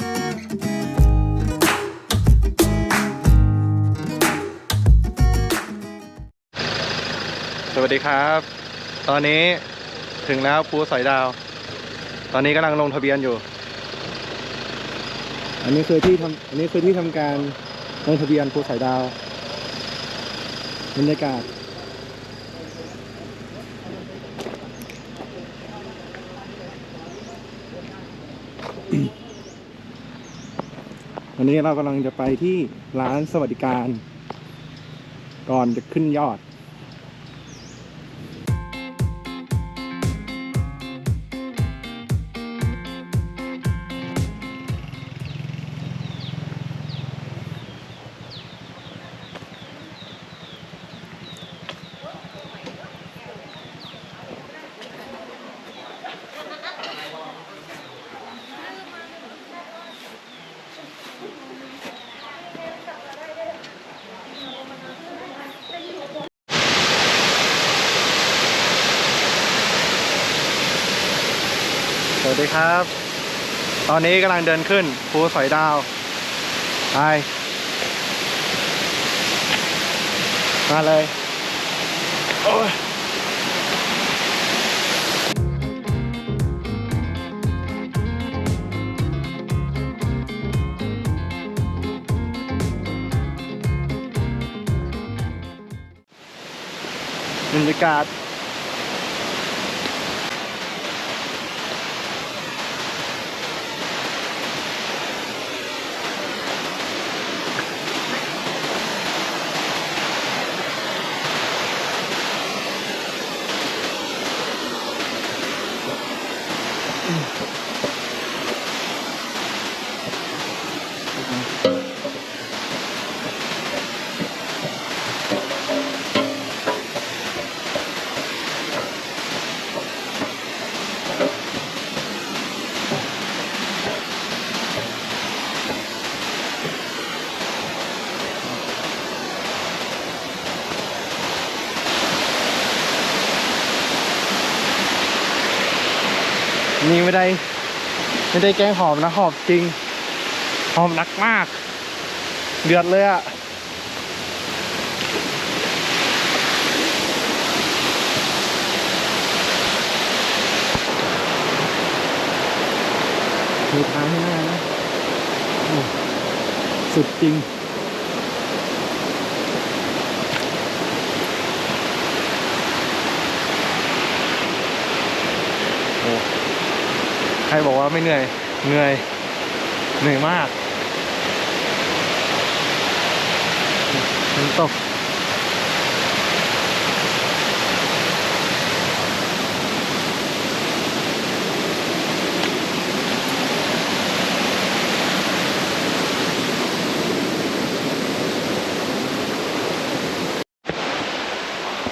สวัสดีครับ ตอนนี้ถึงแล้วภูสอยดาว ตอนนี้กำลังลงทะเบียนอยู่ อันนี้คือที่ทำอันนี้คือที่ทำการลงทะเบียนภูสอยดาวบรรยากาศ วันนี้เรากำลังจะไปที่ร้านสวัสดิการ ก่อนจะขึ้นยอด ดีครับ ตอนนี้กำลังเดินขึ้นภูสอยดาว ไป มาเลย โอ้ยบรรยากาศ นี่ไม่ได้ไม่ได้แกงหอมนะหอบจริง หอมหนักมาก เดือดเลยอะมีทางให้หน้านะสุดจริง ใครบอกว่าไม่เหนื่อย เหนื่อย เหนื่อยมากมันตก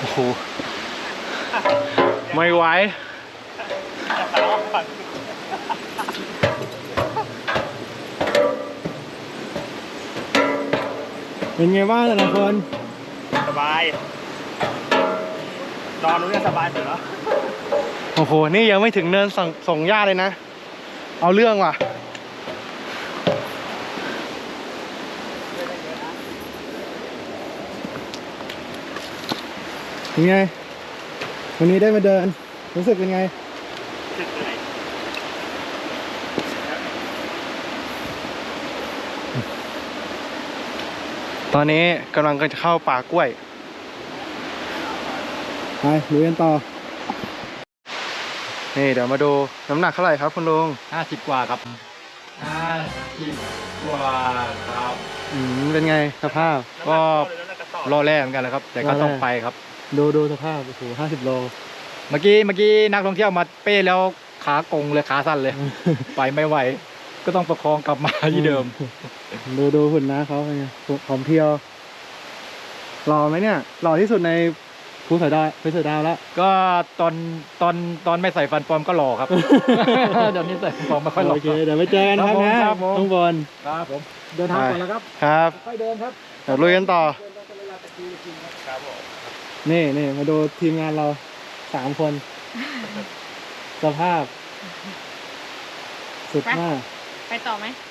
โอ้โหไม่ไหว เป็นไงบ้างแต่ละคนสบายนอนนู้นจะสบายสุดแล้วโอ้โห นี่ยังไม่ถึงเนินส่งส่งญาติเลยนะ เอาเรื่องว่ะ เป็นไง วันนี้ได้มาเดิน รู้สึกเป็นไง ตอนนี้กำลังจะเข้าป่ากล้วย ไปลุยกันต่อ นี่เดี๋ยวมาดูน้ำหนักเท่าไหร่ครับคุณลุงห้าสิบกว่าครับห้าสิบกว่าครับอืมเป็นไงสภาพ ก็รอแรกเหมือนกันนะครับ แต่ก็ต้องไปครับ ดูดูสภาพโอ้โหห้าสิบโล เมื่อกี้เมื่อกี้นักท่องเที่ยวมาเป้แล้วขากงเลยขาสั้นเลย ไปไม่ไหว ก็ต้องประคองกลับมาที่เดิม ดูดูหุ่นนะเขาเป็นไงผอมเพรียวหล่อไหมเนี่ยหล่อที่สุดในภูสายดาวภูสายดาวแล้วก็ตอนตอนตอนไม่ใส่ฟันปลอมก็หล่อครับเดี๋ยวนี้ใส่ฟันปลอมไม่ค่อยหล่อโอเคเดี๋ยวไปเจอกันครับครับผมนะครับผมข้างบนครับผมเดินทางก่อนแล้วครับ ครับค่อยเดินครับเดี๋ยวลุยกันต่อครับผมนี่นี่มาดูทีมงานเราสามคน สภาพ สุดมาก ไปต่อไหม ไ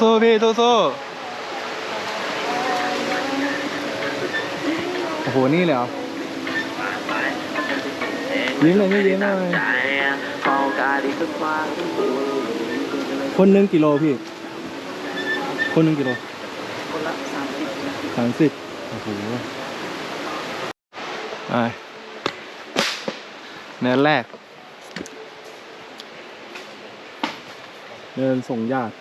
สู้ๆพี่สู้ๆโอ้โห นี่เลยเหรอ ยิ้มเลยไม่ยิ้มเลยคนหนึ่งกิโลพี่ คนหนึ่งกิโลคนละสามสิบสามสิบโอ้โหไปเนินแรก เนินส่งญาติ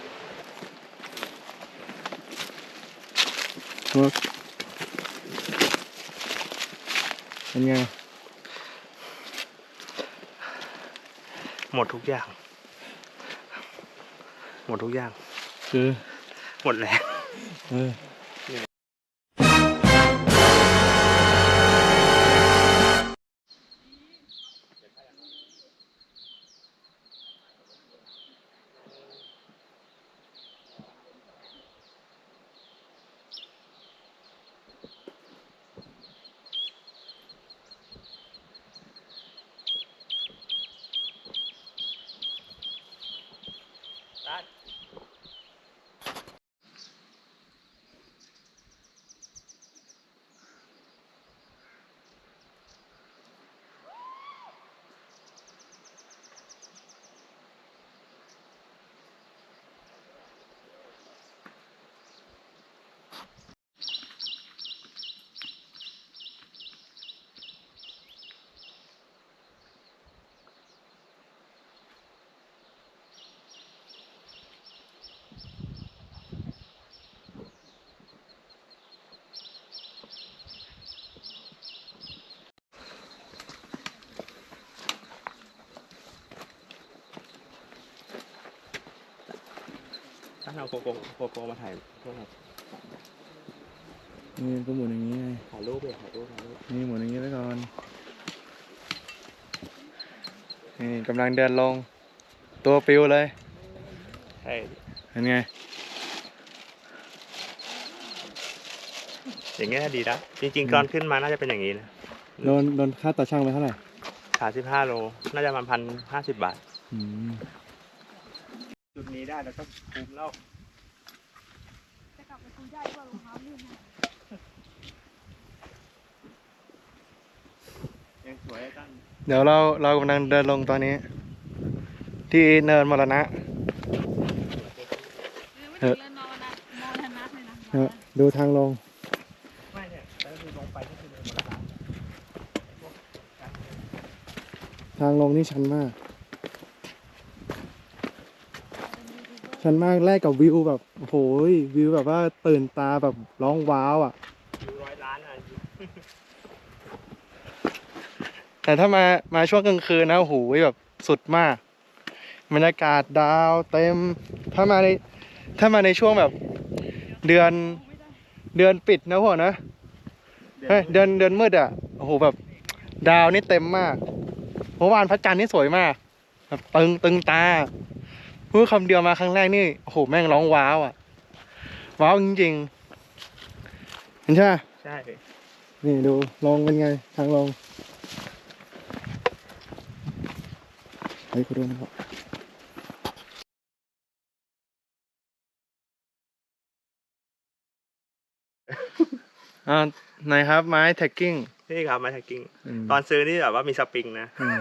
เวิร์กเป็นไง หมดทุกอย่าง หมดทุกอย่าง คือ หมดแรงเออ เอาโกโก้โกโก้มาถ่ายพวกเรานี่ก็หมุนอย่างนี้ไงถ่ายรูปเลยถ่ายรูปถ่ายรูปนี่หมุนอย่างนี้ไว้ก่อนนี่กำลังเดินลง ตัวปิวเลยใช่เห็นไง อย่างเงี้ยดีนะจริงๆตอนขึ้นมาน่าจะเป็นอย่างนี้นะโดนโดนค่าต่อช่างไปเท่าไหร่สามสิบห้าโล น่าจะประมาณพันห้าสิบบาทอืม จุดนี้ได้แล้วก็คุ้มแล้วจะกลับไปคุยได้ว่ารองเท้าลื่นนะยังสวยตั้งเดี๋ยวเราเรากำลังเดินลงตอนนี้ ที่เนินมรณะไม่ถึงเรือนนอนนะนอนทันนัดเลยนะเออดูทางลงไม่เนี่ยแล้วคือลงไปก็คือเดินมาแล้วทางลงนี่ชันมาก ชันมากแลกกับวิวแบบโอ้โหยวิวแบบว่าตื่นตาแบบร้องว้าวอะอยู่ร้อยล้านอะแต่ถ้ามามาช่วงกลางคืนนะโอ้โหยแบบสุดมากบรรยากาศดาวเต็ม ถ้ามาในถ้ามาในช่วงแบบเดือนเดือนปิดนะพวกนะเฮ้ยเดือนเดือนมืดอะโอ้โหแบบ ดาวนี่เต็มมากเมื่อวานพระจันทร์นี่สวยมากแบบตึงตึงตา พูดคำเดียวมาครั้งแรกนี่โอ้โหแม่งร้องว้าวอะ ว้าวจริงๆเห็นใช่ไหมใช่ นี่ดูลงเป็นไง ทางลงเฮ้ยขอดูนะครับอ่า ไหนครับไม้แท็กกิ้ง นี่ครับไม้แท็กกิ้ง อืม ตอนซื้อนี่แบบว่ามีสปริงนะอืม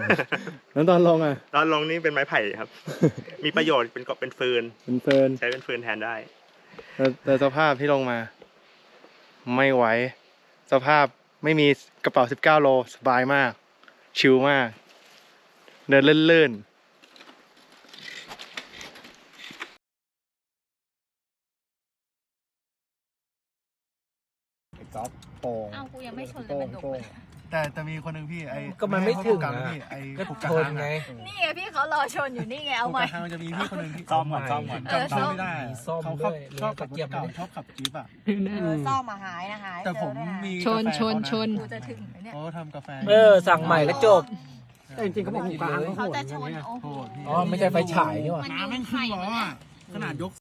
แล้วตอนลงอะตอนลงนี่เป็นไม้ไผ่ครับ มีประโยชน์เป็นกบเป็นฟืน เป็นเฟิร์นใช้เป็นฟืนแทนได้ แต่แต่สภาพที่ลงมา ไม่ไหว สภาพไม่มีกระเป๋า 19 โล สบายมาก ชิลมาก เดินเลื่นๆก๊อฟ โป่งอ้าวกูยังไม่ชนเลยมันดกเลยแต่แต่มีคนหนึ่งพี่ไอ้ก็มันไม่ถึงกันอะพี่ไอ้ก็ผูกชกระนหังไงอะนี่ไงพี่เขารอชนอยู่นี่ไงเอาผูกไหมกระหังมันจะมีพี่คนหนึ่งที่ซ่อมก่อนซ่อมก่อนเออจำไม่ได้มีซ่อมเขาด้ขัวบยชอบขับรถเกียบเก่าด้วยชอบขับจี๊ปอะเออซ่อมมาหายนะหายแต่ผมเจอด้วยนะมีชนกาแฟชนชนเขากูจะถึงไหมเนี่ยเขาทำกาแฟเออสั่งใหม่แล้วจบแต่จริงๆเขาบอกผูกกระหังเขาจะชนโอ้โหโหดพี่อ๋อไม่ใช่ไฟฉายนี่หว่ามันน้ำแม่งขึ้นล้ออะขนาดยก